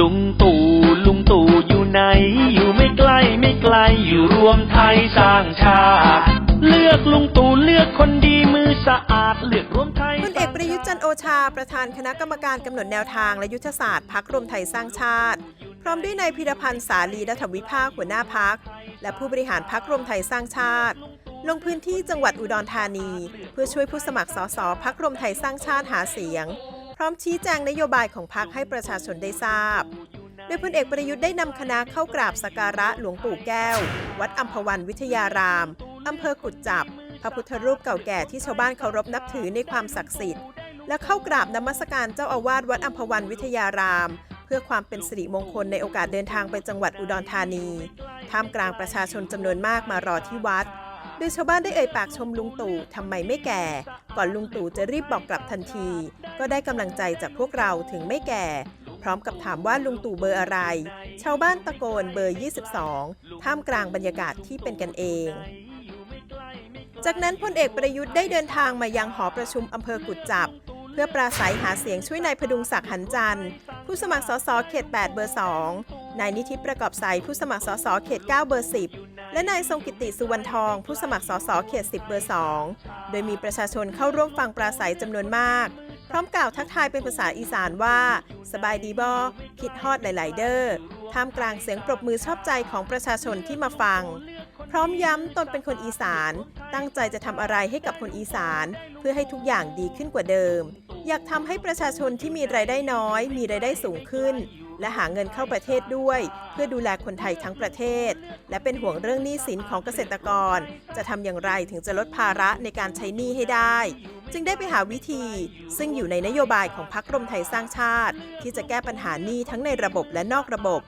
ลุงตู่ลุงตู่อยู่ไหน อยู่ไม่ไกลไม่ไกลอยู่รวมไทยสร้างชาติเลือกลุงตู่เลือกคนดีมือสะอาดเลือกรวมไทยพลเอกประยุทธ์จันโอชา ประธานคณะกรรมการกำหนดแนวทางและยุทธศาสตร์พักรวมไทยสร้างชาติ พร้อมด้วยนายพิรพันธ์สาลีรัฐวิภาคหัวหน้าพัก และผู้บริหารพักรวมไทยสร้างชาติ ลงพื้นที่จังหวัดอุดรธานี เพื่อช่วยผู้สมัครสสพักรวมไทยสร้างชาติหาเสียง ร้อมชี้แจงนโยบายของพักให้ประชาชนได้ทราบ โดยพลเอกประยุทธ์ได้นำคณะเข้ากราบสักการะหลวงปู่แก้ว วัดอัมพวันวิทยารามอำเภอกุดจับ พระพุทธรูปเก่าแก่ที่ชาวบ้านเคารพนับถือในความศักดิ์สิทธิ์ และเข้ากราบนมัสการเจ้าอาวาสวัดอัมพวันวิทยาราม เพื่อความเป็นสิริมงคลในโอกาสเดินทางไปจังหวัดอุดรธานี ท่ามกลางประชาชนจำนวนมากมารอที่วัด ดยชาวบ้านได้เอ่ยปากชมลุงตู่ทำไมไม่แก่ ก่อนลุงตู่จะรีบบอกกลับทันที ก็ได้กำลังใจจากพวกเราถึงไม่แก่ พร้อมกับถามว่าลุงตู่เบอร์อะไร ชาวบ้านตะโกนเบอร์ 22 ท่ามกลางบรรยากาศที่เป็นกันเอง จากนั้นพลเอกประยุทธ์ได้เดินทางมายังหอประชุมอำเภอกุดจับ เพื่อปราศัยหาเสียงช่วยนายพดุงศักดิ์หันจันทร์ผู้สมัครสสเขต 8 เบอร์ 2 นายนิติประกอบใสผู้สมัครสสเขต 9 เบอร์ 10 และนายทรงกิติสุวรรณทอง ผู้สมัครสสเขต 10 เบอร์ 2 โดยมีประชาชนเข้าร่วมฟังปราศัยจำนวนมาก พร้อมกล่าวทักทายเป็นภาษาอีสานว่า สบายดีบอคิดฮอดหลาย ๆ เด้อท่ามกลางเสียงปรบมือชอบใจของประชาชนที่มาฟัง พร้อมย้ำตนเป็นคนอีสาน ตั้งใจจะทำอะไรให้กับคนอีสาน เพื่อให้ทุกอย่างดีขึ้นกว่าเดิม อยากทำให้ประชาชนที่มีรายได้น้อย มีรายได้สูงขึ้น และหาเงินเข้าประเทศด้วย เพื่อดูแลคนไทยทั้งประเทศ และเป็นห่วงเรื่องหนี้สินของเกษตรกร จะทำอย่างไรถึงจะลดภาระในการใช้หนี้ให้ได้ จึงได้ไปหาวิธี ซึ่งอยู่ในนโยบายของพรรครวมไทยสร้างชาติ ที่จะแก้ปัญหาหนี้ทั้งในระบบและนอกระบบ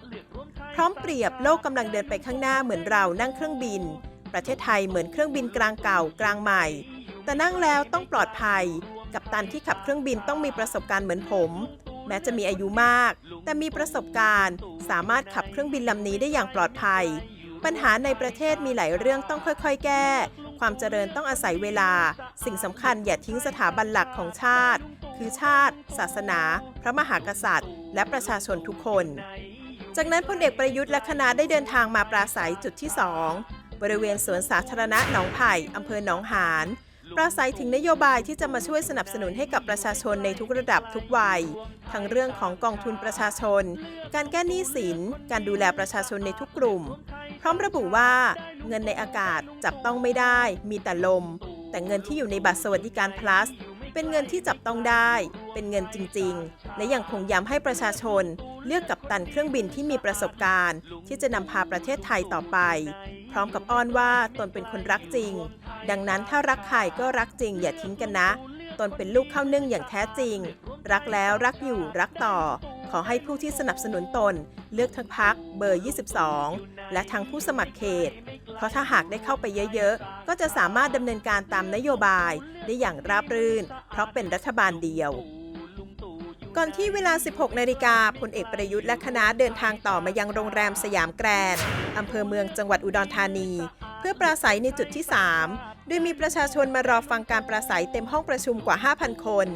พร้อมเปรียบโลกกำลังเดินไปข้างหน้าเหมือนเรานั่งเครื่องบิน ประเทศไทยเหมือนเครื่องบินกลางเก่ากลางใหม่ แต่นั่งแล้วต้องปลอดภัย กับตันที่ขับเครื่องบินต้องมีประสบการณ์เหมือนผม แม้จะมีอายุมาก แต่มีประสบการณ์ สามารถขับเครื่องบินลำนี้ได้อย่างปลอดภัย ปัญหาในประเทศมีหลายเรื่องต้องค่อยๆ แก้ ความเจริญต้องอาศัยเวลา สิ่งสำคัญอย่าทิ้งสถาบันหลักของชาติ คือชาติ ศาสนา พระมหากษัตริย์ และประชาชนทุกคน จากนั้นพลเอกประยุทธ์และคณะได้เดินทางมาปราศัยจุดที่ 2 บริเวณสวนสาธารณะหนองไผ่อำเภอหนองหาน ปราศัยถึงนโยบายที่จะมาช่วยสนับสนุนให้กับประชาชนในทุกระดับทุกวัย ทั้งเรื่องของกองทุนประชาชน การแก้หนี้สิน การดูแลประชาชนในทุกกลุ่ม พร้อมระบุว่า เงินในอากาศจับต้องไม่ได้ มีแต่ลม แต่เงินที่อยู่ในบัตรสวัสดิการ plus เป็นเงินที่จับต้องได้ เป็นเงินจริง ๆ และยังคงย้ำให้ประชาชน เลือกกับตันเครื่องบินที่มีประสบการณ์ ที่จะนำพาประเทศไทยต่อไป พร้อมกับอ้อนว่าตนเป็นคนรักจริง ดังนั้นถ้ารักใครก็รักจริงอย่าทิ้งกันนะ ตนเป็นลูกข้าวนึ่งอย่างแท้จริง รักแล้วรักอยู่รักต่อ ขอให้ผู้ที่สนับสนุนตน เลือกทั้งพักเบอร์ 22 และทั้งผู้สมัครเขต เพราะถ้าหากได้เข้าไปเยอะๆ ก็จะสามารถดำเนินการตามนโยบายได้อย่างราบรื่น เพราะเป็นรัฐบาลเดียวก่อนที่เวลา 16 นาฬิกาพลเอกประยุทธ์และคณะเดินทางต่อมายังโรงแรมสยามแกรนด์อำเภอเมืองจังหวัดอุดรธานี เพื่อปราศัยในจุดที่ 3 โดยมีประชาชนมารอฟังการปราศัยเต็มห้องประชุมกว่า 5,000 คน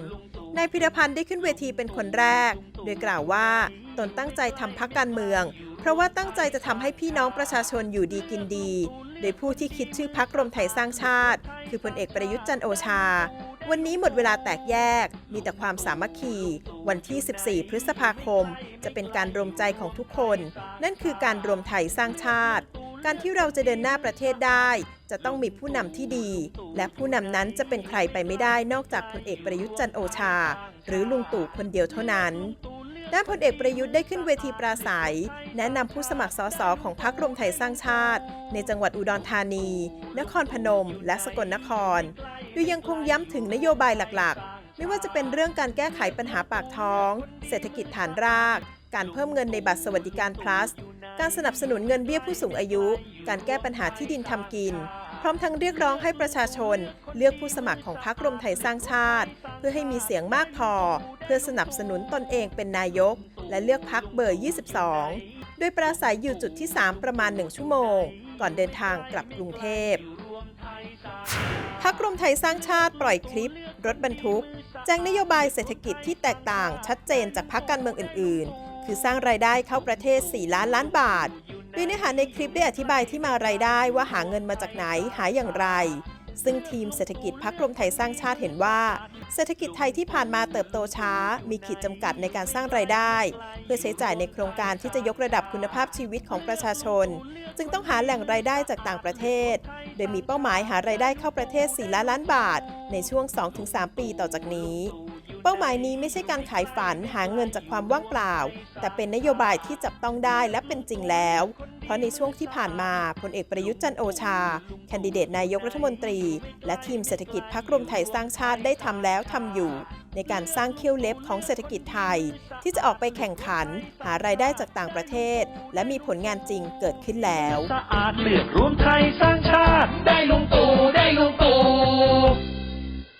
นายพิรพันธ์ได้ขึ้นเวทีเป็นคนแรก โดยกล่าวว่าตนตั้งใจทำพักการเมือง เพราะว่าตั้งใจจะทำให้พี่น้องประชาชนอยู่ดีกินดี โดยผู้ที่คิดชื่อพักรวมไทยสร้างชาติ คือพลเอกประยุทธ์จันโอชา วันนี้หมดเวลาแตกแยก มีแต่ความสามัคคี วันที่ 14 พฤษภาคม จะเป็นการรวมใจของทุกคน นั่นคือการรวมไทยสร้างชาติ การที่เราจะเดินหน้าประเทศได้ จะต้องมีผู้นำที่ดี และผู้นำนั้นจะเป็นใครไปไม่ได้นอกจากพลเอกประยุทธ์จันโอชา หรือลุงตู่คนเดียวเท่านั้นด้านพลเอกประยุทธ์ได้ขึ้นเวทีปราศัย แนะนำผู้สมัครสสของพรรครวมไทยสร้างชาติ ในจังหวัดอุดรธานี นครพนม และสกลนคร โดยยังคงย้ำถึงนโยบายหลักๆ ไม่ว่าจะเป็นเรื่องการแก้ไขปัญหาปากท้อง เศรษฐกิจฐานราก การเพิ่มเงินในบัตรสวัสดิการ plus การสนับสนุนเงินเบี้ยผู้สูงอายุ การแก้ปัญหาที่ดินทำกิน พร้อมทั้งเรียกร้องให้ประชาชน เลือกผู้สมัครของพรรครวมไทยสร้างชาติ เพื่อให้มีเสียงมากพอ เพื่อสนับสนุนตนเองเป็นนายก และเลือกพักเบอร์ 22 โดยปราศัยอยู่จุดที่ 3 ประมาณ 1 ชั่วโมง ก่อนเดินทางกลับกรุงเทพพักรวมไทยสร้างชาติปล่อยคลิป รถบรรทุก แจ้งนโยบายเศรษฐกิจที่แตกต่างชัดเจนจากพักการเมืองอื่น ๆ คือสร้างรายได้เข้าประเทศ 4 ล้านล้านบาท โดยเนื้อหาในคลิปได้อธิบายที่มารายได้ว่าหาเงินมาจากไหนหาอย่างไร ซึ่งทีมเศรษฐกิจพักรวมไทยสร้างชาติเห็นว่า เศรษฐกิจไทยที่ผ่านมาเติบโตช้า มีขีดจำกัดในการสร้างรายได้ เพื่อใช้จ่ายในโครงการที่จะยกระดับคุณภาพชีวิตของประชาชน จึงต้องหาแหล่งรายได้จากต่างประเทศ โดยมีเป้าหมายหารายได้เข้าประเทศ 4 ล้านล้านบาท ในช่วง 2-3 ปีต่อจากนี้ เป้าหมายนี้ไม่ใช่การขายฝันหาเงินจากความว่างเปล่า แต่เป็นนโยบายที่จับต้องได้และเป็นจริงแล้ว เพราะในช่วงที่ผ่านมาพลเอกประยุทธ์จันโอชา แคนดิเดตนายกรัฐมนตรี และทีมเศรษฐกิจพักรวมไทยสร้างชาติได้ทำแล้วทำอยู่ ในการสร้างเขี้ยวเล็บของเศรษฐกิจไทย ที่จะออกไปแข่งขัน หารายได้จากต่างประเทศ และมีผลงานจริงเกิดขึ้นแล้วสะอาดเลือกรวมไทยสร้างชาติได้ลุงตู่ได้ลุงตู่